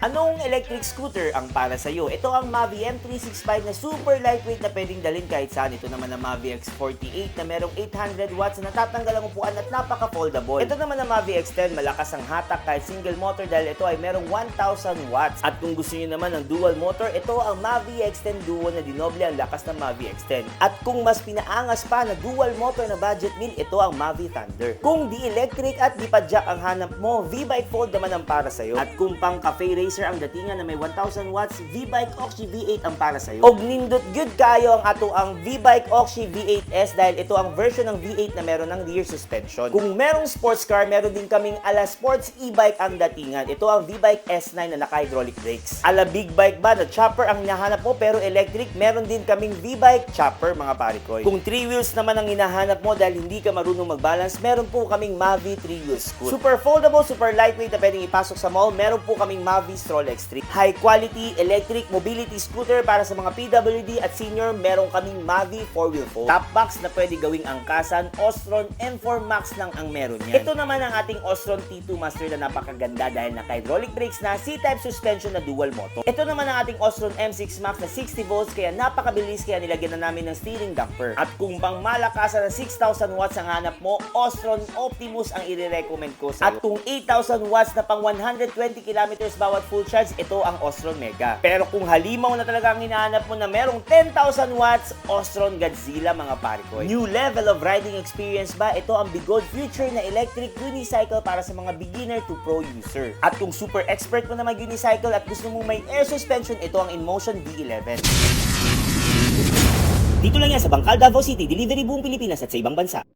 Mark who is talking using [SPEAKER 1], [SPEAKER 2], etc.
[SPEAKER 1] Anong electric scooter ang para sa iyo? Ito ang Mavi M365 na super lightweight na pwedeng dalhin kahit saan. Ito naman ang Mavi X48 na merong 800 watts na natatanggal ang upuan at napaka-foldable. Ito naman ang Mavi X10, malakas ang hatak kahit single motor dahil ito ay merong 1,000 watts. At kung gusto niyo naman ng dual motor, ito ang Mavi X10 Duo na dinoble ang lakas ng Mavi X10. At kung mas pinaangas pa na dual motor na budget meal, ito ang Mavi Thunder. Kung di electric at di pa jack ang hanap mo, V-Bike Fold naman ang para sa'yo. At kung pang cafe racer ang datingan na may 1,000 watts, V-Bike Oxy V8 ang para sa'yo. Og nindot good kayo ang ato ang V-Bike Oxy V8S dahil ito ang version ng V8 na meron ng rear suspension. Kung merong sports car, meron din kaming ala sports e-bike ang datingan. Ito ang V-Bike S9 na naka-hydraulic brakes. Ala big bike ba na chopper ang hinahanap mo pero electric, meron din kaming V-Bike chopper mga parikoy. Kung 3 wheels naman ang hinahanap mo dahil hindi ka marunong mag-balance, meron po kaming Mavi 3 wheels. Super foldable, super lightweight na pwedeng ipasok sa mall, meron po kaming Mavi Stroll X3. High quality electric mobility scooter para sa mga PWD at senior, meron kaming Mavi 4-wheel fold. Top box na pwede gawing angkasan, Ostron M4 Max lang ang meron yan. Ito naman ang ating Ostron T2 Master na napakaganda dahil naka-hydraulic brakes na C-type suspension na dual motor. Ito naman ang ating Ostron M6 Max na 60 volts kaya napakabilis kaya nilagyan na namin ng steering damper. At kung pang malakasan na 6,000 watts ang hanap mo, Ostron Optimus ang i-recommend ko sa At kung 8,000 watts na pang 120 kilometers bawat full charge, ito ang Ostron Mega. Pero kung halimaw na talaga ang hinahanap mo na merong 10,000 watts, Ostron Godzilla mga parikoy. New level of riding experience ba? Ito ang Bigod Future na electric unicycle para sa mga beginner to pro user. At kung super expert mo na mag-unicycle at gusto mo may air suspension, ito ang InMotion V11. Dito lang yan sa Bangkal, Davao City, delivery buong Pilipinas at sa ibang bansa.